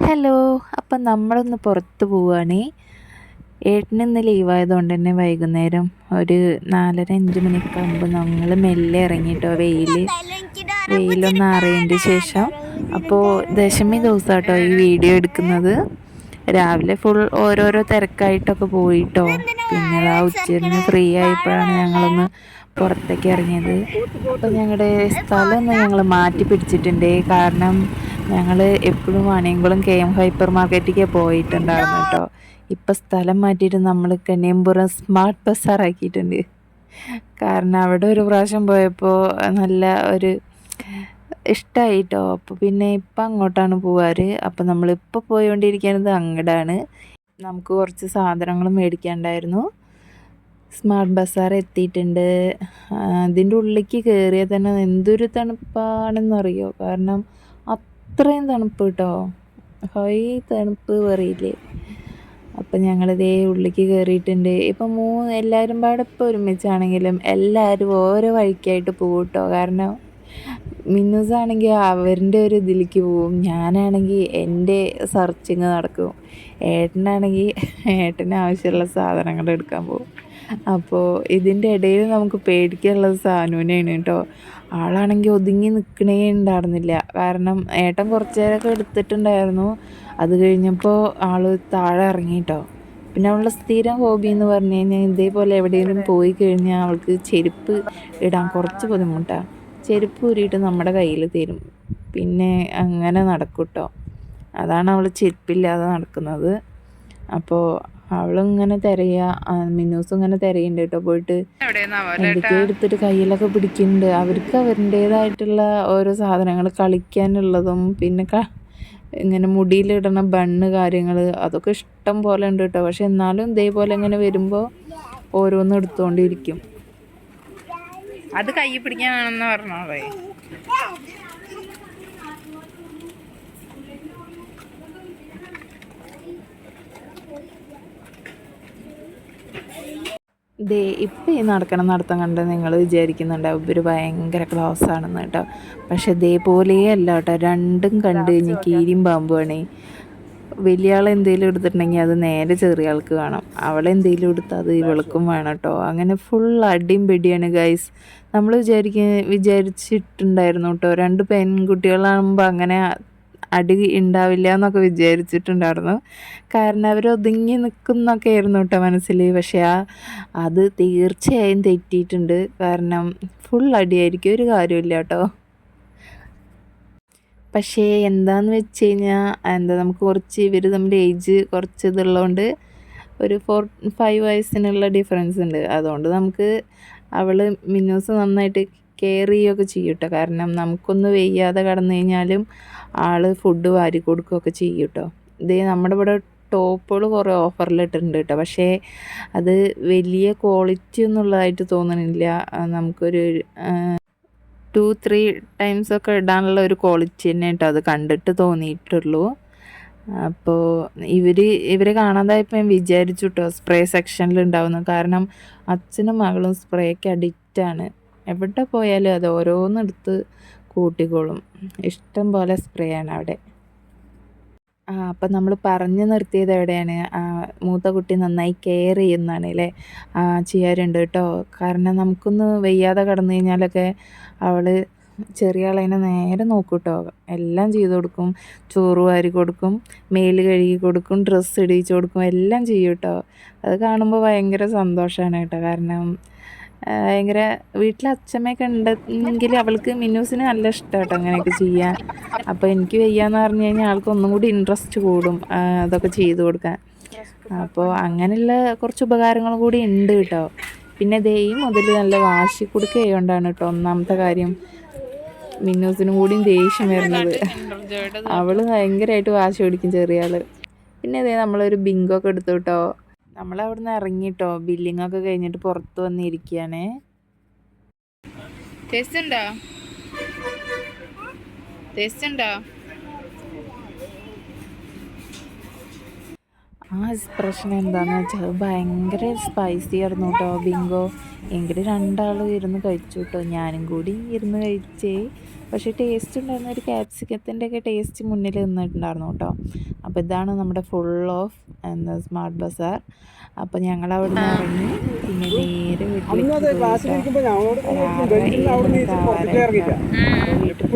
Hello അപ്പം നമ്മളൊന്ന് പുറത്ത് പോവുകയാണേ ഏട്ടന് ഇന്ന് ലീവായതുകൊണ്ട് തന്നെ വൈകുന്നേരം ഒരു നാലര അഞ്ച് മണിക്ക് മുമ്പ് നമ്മൾ മെല്ലെ ഇറങ്ങിയിട്ടോ വെയിൽ വെയിലൊന്ന് അറിയതിന്റെ ശേഷം. അപ്പോൾ ദശമി ദിവസം കേട്ടോ ഈ വീഡിയോ എടുക്കുന്നത്. രാവിലെ ഫുൾ ഓരോരോ തിരക്കായിട്ടൊക്കെ പോയിട്ടോ. പിന്നെ ആ ഉച്ചരിന് ഫ്രീ ആയപ്പോഴാണ് ഞങ്ങളൊന്ന് പുറത്തേക്ക് ഇറങ്ങിയത്. അപ്പോൾ ഞങ്ങളുടെ സ്ഥലമൊന്ന് ഞങ്ങൾ മാറ്റി പിടിച്ചിട്ടുണ്ട്. കാരണം ഞങ്ങൾ എപ്പോഴും വാണിയംകുളം കെ എം ഹൈപ്പർ മാർക്കറ്റിലേക്ക് പോയിട്ടുണ്ടായിരുന്നു കേട്ടോ. ഇപ്പം സ്ഥലം മാറ്റിയിട്ട് നമ്മൾ കണ്ണിയമ്പുറം സ്മാർട്ട് ബസ്സാറാക്കിയിട്ടുണ്ട് കാരണം അവിടെ ഒരു പ്രാവശ്യം പോയപ്പോൾ നല്ല ഒരു ഇഷ്ടമായിട്ടോ അപ്പോൾ പിന്നെ ഇപ്പം അങ്ങോട്ടാണ് പോവാറ്. അപ്പോൾ നമ്മളിപ്പോൾ പോയിക്കൊണ്ടിരിക്കുന്നത് അങ്ങടാണ്. നമുക്ക് കുറച്ച് സാധനങ്ങൾ മേടിക്കാണ്ടായിരുന്നു. സ്മാർട്ട് ബസാർ എത്തിയിട്ടുണ്ട്. അതിന്റെ ഉള്ളിലേക്ക് കയറിയാൽ തന്നെ എന്തൊരു തണുപ്പാണെന്നറിയോ? കാരണം അത്രയും തണുപ്പ് കേട്ടോ. ഹൈ തണുപ്പ് പറയില്ലേ. അപ്പം ഞങ്ങളിതേ ഉള്ളിലേക്ക് കയറിയിട്ടുണ്ട് ഇപ്പം മൂന്ന് എല്ലാവരും പാടെ ഇപ്പോൾ ഒരുമിച്ചാണെങ്കിലും എല്ലാവരും ഓരോ വഴിക്കായിട്ട് പോകും കേട്ടോ കാരണം മിന്നൂസാണെങ്കിൽ അവരുടെ ഒരു ഇതിലേക്ക് പോവും ഞാനാണെങ്കിൽ എന്റെ സെർച്ചിങ് നടക്കും. ഏട്ടനാണെങ്കിൽ ഏട്ടന് ആവശ്യമുള്ള സാധനങ്ങൾ എടുക്കാൻ പോകും. അപ്പോൾ ഇതിന്റെ ഇടയിൽ നമുക്ക് പേടിക്കാനുള്ളത് സാനുവിനെയാണ് കേട്ടോ. ആളാണെങ്കിൽ ഒതുങ്ങി നിൽക്കണേ ഉണ്ടായിരുന്നില്ല. കാരണം ഏട്ടൻ കുറച്ച് നേരമൊക്കെ എടുത്തിട്ടുണ്ടായിരുന്നു. അത് കഴിഞ്ഞപ്പോൾ ആൾ താഴെ ഇറങ്ങി കേട്ടോ. പിന്നെ അവളുടെ സ്ഥിരം ഹോബി എന്ന് പറഞ്ഞു കഴിഞ്ഞാൽ ഇതേപോലെ എവിടെയെങ്കിലും പോയി കഴിഞ്ഞാൽ അവൾക്ക് ചെരുപ്പ് ഇടാൻ കുറച്ച് ബുദ്ധിമുട്ടാണ്. ചെരുപ്പ് ഊരിയിട്ട് നമ്മുടെ കയ്യിൽ തരും. പിന്നെ അങ്ങനെ നടക്കും കേട്ടോ അതാണ് അവൾ ചെരുപ്പില്ലാതെ നടക്കുന്നത്. അപ്പോൾ അവളിങ്ങനെ തിരയുക മിന്നൂസ് ഇങ്ങനെ തിരയുണ്ട് കേട്ടോ. പോയിട്ട് എന്തൊക്കെയോ എടുത്തിട്ട് കയ്യിലൊക്കെ പിടിക്കുന്നുണ്ട്. അവർക്ക് അവരുടേതായിട്ടുള്ള ഓരോ സാധനങ്ങൾ കളിക്കാനുള്ളതും പിന്നെ ക ഇങ്ങനെ മുടിയിലിടണ ബണ്ണ് കാര്യങ്ങൾ അതൊക്കെ ഇഷ്ടം പോലെ ഉണ്ട് കേട്ടോ. പക്ഷെ എന്നാലും ഇതേപോലെ ഇങ്ങനെ വരുമ്പോൾ ഓരോന്നും എടുത്തുകൊണ്ടിരിക്കും അത് കൈ പിടിക്കാനാണെന്ന് പറഞ്ഞോളേ ദേ ഇപ്പം ഈ നടക്കണ നടത്തം കണ്ട് നിങ്ങൾ വിചാരിക്കുന്നുണ്ടാവും ഇവർ ഭയങ്കര ക്ലോസ് ആണെന്ന് കേട്ടോ. പക്ഷെ ഇതേപോലെയല്ല കേട്ടോ രണ്ടും കണ്ട് കഴിഞ്ഞ് കീരിയും പാമ്പുമാണ് വലിയ ആൾ എന്തെങ്കിലും എടുത്തിട്ടുണ്ടെങ്കിൽ അത് നേരെ ചെറിയ ആൾക്ക് വേണം അവളെന്തെങ്കിലും എടുത്താൽ അത് ഇവൾക്കും വേണം കേട്ടോ അങ്ങനെ ഫുൾ അടിയും പെടിയാണ് ഗൈസ് നമ്മൾ വിചാരിക്ക വിചാരിച്ചിട്ടുണ്ടായിരുന്നു കേട്ടോ രണ്ട് പെൺകുട്ടികളാകുമ്പോൾ അങ്ങനെ അടി ഉണ്ടാവില്ല എന്നൊക്കെ വിചാരിച്ചിട്ടുണ്ടായിരുന്നു. കാരണം അവർ ഒതുങ്ങി നിൽക്കുന്നൊക്കെ ആയിരുന്നു കേട്ടോ മനസ്സിൽ പക്ഷേ ആ അത് തീർച്ചയായും തെറ്റിയിട്ടുണ്ട്. കാരണം ഫുൾ അടിയായിരിക്കും ഒരു കാര്യമില്ല കേട്ടോ പക്ഷേ എന്താന്ന് വെച്ച് കഴിഞ്ഞാൽ എന്താ നമുക്ക് കുറച്ച് ഇവർ തമ്മിൽ ഏജ് കുറച്ച് ഇതുള്ളതുകൊണ്ട് ഒരു ഫോർ ഫൈവ് വയസ്സിനുള്ള ഡിഫറൻസ് ഉണ്ട്. അതുകൊണ്ട് നമുക്ക് അവൾ മിന്നൂസ് നന്നായിട്ട് കെയർ ചെയ്യുകയൊക്കെ ചെയ്യും കേട്ടോ കാരണം നമുക്കൊന്ന് വെയ്യാതെ കടന്നു കഴിഞ്ഞാലും ആൾ ഫുഡ് വാരി കൊടുക്കുകയൊക്കെ ചെയ്യും കേട്ടോ ഇതേ നമ്മുടെ ഇവിടെ ടോപ്പുകൾ കുറേ ഓഫറിലിട്ടുണ്ട് കേട്ടോ. പക്ഷേ അത് വലിയ ക്വാളിറ്റി ഒന്നുള്ളതായിട്ട് തോന്നണില്ല. നമുക്കൊരു ടു ത്രീ ടൈംസ് ഒക്കെ ഇടാനുള്ള ഒരു ക്വാളിറ്റി തന്നെ കേട്ടോ അത് കണ്ടിട്ട് തോന്നിയിട്ടുള്ളൂ. അപ്പോൾ ഇവർ ഇവരെ കാണാതായപ്പോൾ ഞാൻ വിചാരിച്ചു കേട്ടോ സ്പ്രേ സെക്ഷനിൽ ഉണ്ടാവുന്നു കാരണം അച്ഛനും മകളും സ്പ്രേക്ക് അഡിക്റ്റാണ് എവിടെ പോയാലും അത് ഓരോന്നെടുത്ത് കൂട്ടിക്കോളും. ഇഷ്ടം പോലെ സ്പ്രേ ആണ് അവിടെ. അപ്പം നമ്മൾ പറഞ്ഞു നിർത്തിയത് എവിടെയാണ്? മൂത്ത കുട്ടി നന്നായി കെയർ ചെയ്യുന്നതാണ് അല്ലേ? ചെയ്യാറുണ്ട് കേട്ടോ. കാരണം നമുക്കൊന്ന് വയ്യാതെ കടന്നു കഴിഞ്ഞാലൊക്കെ അവൾ ചെറിയ ആളതിനെ നേരെ നോക്കും കേട്ടോ. എല്ലാം ചെയ്തു കൊടുക്കും. ചോറ് വാരി കൊടുക്കും മേൽ കഴുകി കൊടുക്കും ഡ്രസ്സ് ഇടിയിച്ചു കൊടുക്കും എല്ലാം ചെയ്യും കേട്ടോ. അത് കാണുമ്പോൾ ഭയങ്കര സന്തോഷമാണ് കേട്ടോ. കാരണം ഭയങ്കര വീട്ടിൽ അച്ഛമ്മയൊക്കെ ഉണ്ടെങ്കിൽ അവൾക്ക് മിന്നൂസിന് നല്ല ഇഷ്ടം കേട്ടോ അങ്ങനെയൊക്കെ ചെയ്യാൻ. അപ്പോൾ എനിക്ക് വയ്യാന്ന് പറഞ്ഞു കഴിഞ്ഞാൽ ആൾക്ക് ഒന്നും കൂടി ഇൻട്രസ്റ്റ് കൂടും അതൊക്കെ ചെയ്തു കൊടുക്കാൻ. അപ്പോൾ അങ്ങനെയുള്ള കുറച്ച് ഉപകാരങ്ങൾ കൂടി ഉണ്ട് കേട്ടോ. പിന്നെ ദേയും മുതൽ നല്ല വാശി കൊടുക്കുകയുകൊണ്ടാണ് കേട്ടോ ഒന്നാമത്തെ കാര്യം മിന്നൂസിനും കൂടിയും ദേഷ്യം വരുന്നത്. അവൾ ഭയങ്കരമായിട്ട് വാശി പിടിക്കും ചെറിയ ആൾ പിന്നെ ഇതേ നമ്മളൊരു ബിങ്കൊക്കെ എടുത്തു കേട്ടോ. നമ്മൾ അവിടെ നിന്ന് ഇറങ്ങിട്ടോ. ബില്ലിംഗ് ഒക്കെ കഴിഞ്ഞിട്ട് പുറത്ത് വന്നിരിക്കുകയാണ്. ടേസ്റ്റ് ഉണ്ടോ? ഉണ്ടോ? ആ എക്സ്പ്രഷൻ എന്താന്ന് വെച്ചാൽ ഭയങ്കര സ്പൈസി ആയിരുന്നു കേട്ടോ ബിങ്കോ. എങ്കിൽ രണ്ടാളും ഇരുന്ന് കഴിച്ചു കേട്ടോ ഞാനും കൂടി ഇരുന്ന് കഴിച്ചേ. പക്ഷേ ടേസ്റ്റ് ഉണ്ടായിരുന്ന ഒരു ക്യാപ്സിക്കത്തിന്റെ ഒക്കെ ടേസ്റ്റ് മുന്നിൽ നിന്നിട്ടുണ്ടായിരുന്നു കേട്ടോ അപ്പോൾ ഇതാണ് നമ്മുടെ ഫുൾ ഓഫ് എന്താ സ്മാർട്ട് ബസാർ അപ്പോൾ ഞങ്ങൾ അവിടെ നിന്ന് ഇറങ്ങി പിന്നെ നേരെ വീട്ടിലേക്ക്. വീട്ടിൽ